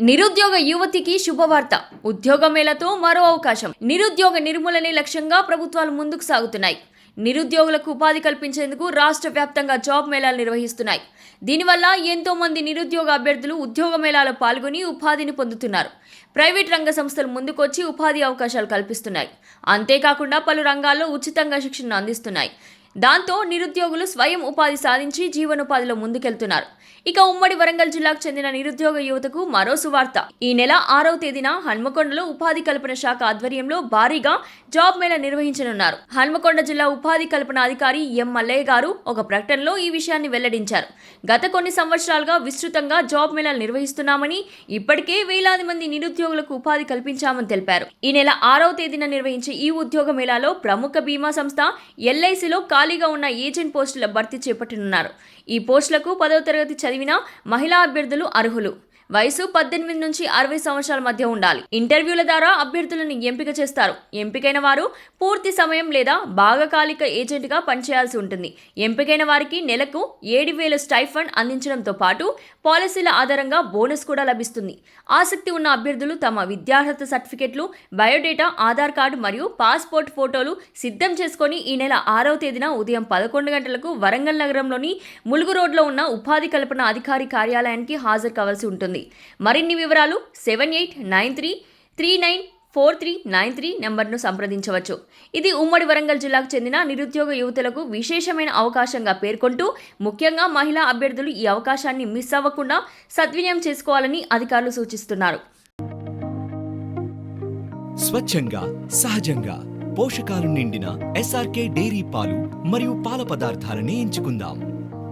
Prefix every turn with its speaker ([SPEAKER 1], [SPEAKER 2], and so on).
[SPEAKER 1] నిరుద్యోగ యువతికి శుభవార్త. ఉద్యోగ మేళతో మరో అవకాశం. నిరుద్యోగ నిర్మూలనే లక్ష్యంగా ప్రభుత్వాలు ముందుకు సాగుతున్నాయి. నిరుద్యోగులకు ఉపాధి కల్పించేందుకు రాష్ట్ర వ్యాప్తంగా జాబ్ మేళాలు నిర్వహిస్తున్నాయి. దీనివల్ల ఎంతో మంది నిరుద్యోగ అభ్యర్థులు ఉద్యోగ మేళాలో పాల్గొని ఉపాధిని పొందుతున్నారు. ప్రైవేట్ రంగ సంస్థలు ముందుకొచ్చి ఉపాధి అవకాశాలు కల్పిస్తున్నాయి. అంతేకాకుండా పలు రంగాల్లో ఉచితంగా శిక్షణ అందిస్తున్నాయి. దాంతో నిరుద్యోగులు స్వయం ఉపాధి సాధించి జీవనోపాధిలో ముందుకెళ్తున్నారు. ఇక ఉమ్మడి వరంగల్ జిల్లాకు చెందిన నిరుద్యోగ యువతకు మరో సువార్త. ఈ నెల ఆరవ తేదీన హన్మకొండలో ఉపాధి కల్పన శాఖ ఆధ్వర్యంలో భారీగా జాబ్ మేళా నిర్వహించనున్నారు. హన్మకొండ జిల్లా ఉపాధి కల్పన అధికారి ఎం మల్లయ్య గారు ఒక ప్రకటనలో ఈ విషయాన్ని వెల్లడించారు. గత కొన్ని సంవత్సరాలుగా విస్తృతంగా జాబ్ మేళాలు నిర్వహిస్తున్నామని ఇప్పటికే వేలాది మంది నిరుద్యోగులకు ఉపాధి కల్పించామని తెలిపారు. ఈ నెల ఆరవ తేదీన నిర్వహించే ఈ ఉద్యోగ మేళాలో ప్రముఖ బీమా సంస్థ ఎల్ఐసిలో ఖాళీగా ఉన్న ఏజెంట్ పోస్టుల భర్తీ చేపట్టనున్నారు. ఈ పోస్టులకు పదవ తరగతి చదివిన మహిళా అభ్యర్థులు అర్హులు. వయసు పద్దెనిమిది నుంచి అరవై సంవత్సరాల మధ్య ఉండాలి. ఇంటర్వ్యూల ద్వారా అభ్యర్థులను ఎంపిక చేస్తారు. ఎంపికైన వారు పూర్తి సమయం లేదా భాగకాలిక ఏజెంట్గా పనిచేయాల్సి ఉంటుంది. ఎంపికైన వారికి నెలకు ఏడు వేల స్టైఫండ్ అందించడంతో పాటు పాలసీల ఆధారంగా బోనస్ కూడా లభిస్తుంది. ఆసక్తి ఉన్న అభ్యర్థులు తమ విద్యార్హత సర్టిఫికెట్లు బయోడేటా ఆధార్ కార్డు మరియు పాస్పోర్ట్ ఫోటోలు సిద్ధం చేసుకొని ఈ నెల ఆరవ తేదీన ఉదయం పదకొండు గంటలకు వరంగల్ నగరంలోని ములుగు రోడ్లో ఉన్న ఉపాధి కల్పన అధికారి కార్యాలయానికి హాజరు కావాల్సి ఉంటుంది. మరిన్ని వివరాలు seven eight nine three three nine four three nine three నెంబర్ను సంప్రదించవచ్చు. ఇది ఉమ్మడి వరంగల్ జిల్లాకు చెందిన నిరుద్యోగ యువతులకు విశేషమైన అవకాశంగా పేర్కొంటూ ముఖ్యంగా మహిళా అభ్యర్థులు ఈ అవకాశాన్ని మిస్ అవ్వకుండా సద్వినియోగం చేసుకోవాలని అధికారులు సూచిస్తున్నారు.
[SPEAKER 2] స్వచ్ఛంగా సహజంగా పోషకాలు నిండిన ఎస్ఆర్కే డైరీ పాలు మరియు పాల పదార్థాలని ఎంచుకుందాం.